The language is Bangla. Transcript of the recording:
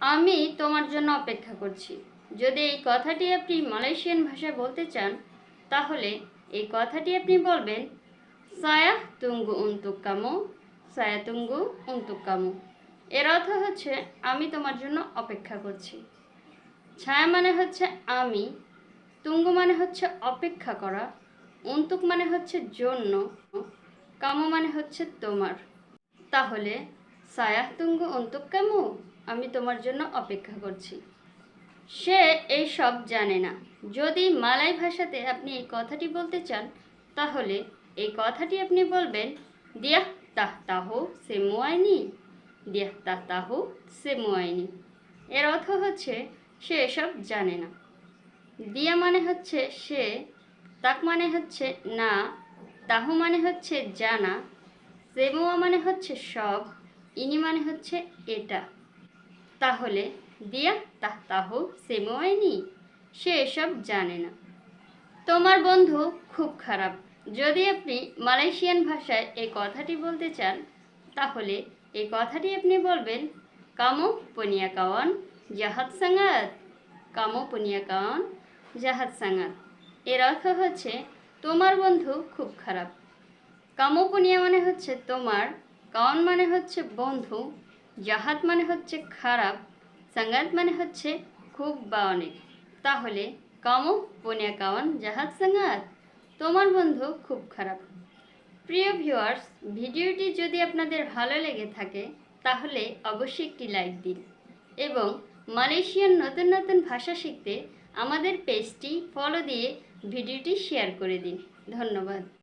আমি তোমার জন্য অপেক্ষা করছি। যদি এই কথাটি আপনি মালয়েশিয়ান ভাষায় বলতে চান, তাহলে এই কথাটি আপনি বলবেন, সায়া তুঙ্গু উন্তুক কামো সায়া তুঙ্গু উন্তুক কামো এর অর্থ হচ্ছে, আমি তোমার জন্য অপেক্ষা করছি। ছায়া মানে হচ্ছে, আমি। তুঙ্গু মানে হচ্ছে, অপেক্ষা করা। উন্তুক মানে হচ্ছে, জন্য। কামো মানে হচ্ছে, তোমার। তাহলে সায়াহ তুঙ্গু অন্তুক কামু আমি তোমার জন্য অপেক্ষা করছি। সে এই সব জানে না। যদি মালাই ভাষাতে আপনি এই কথাটি বলতে চান, তাহলে এই কথাটি আপনি বলবেন দিয়াহ তাহ তাহু সে মুয়াইনি দিয়াহ তাহ তাহু সে মুয়াইনি। এর অর্থ হচ্ছে, সে এসব জানে না। দিয়া মানে হচ্ছে সে, তাক মানে হচ্ছে না, তাহু মানে হচ্ছে জানা সেমুয়া মানে হচ্ছে সব ইনি মানে হচ্ছে এটা। তাহলে দিয়া তাহ তাহু সেমুয়াইনি সে এসব জানে না। তোমার বন্ধু খুব খারাপ। যদি আপনি মালয়েশিয়ান ভাষায় এই কথাটি বলতে চান, তাহলে এই কথাটি আপনি বলবেন, কামো পনিয়া কাওয়ান জাহাজ সাঙ্গাত কামো পনিয়া কাওয়ান জাহাজ সাঙ্গাত এর অর্থ হচ্ছে, তোমার বন্ধু খুব খারাপ। কামোপনিয়া মানে হচ্ছে তোমার, কাওয়ান মানে হচ্ছে বন্ধু জাহাত মানে হচ্ছে খারাপ, সাঙ্গাত মানে হচ্ছে খুব বা অনেক তাহলে কামো পনিয়া কাওয়ান জাহাজ সাঙ্গাত। তোমার বন্ধু খুব খারাপ। প্রিয় ভিউয়ার্স, ভিডিওটি যদি আপনাদের ভালো লেগে থাকে, তাহলে অবশ্যই একটি লাইক দিন এবং মালয়েশিয়ান নতুন নতুন ভাষা শিখতে আমাদের পেজটি ফলো দিয়ে ভিডিওটি শেয়ার করে দিন। ধন্যবাদ।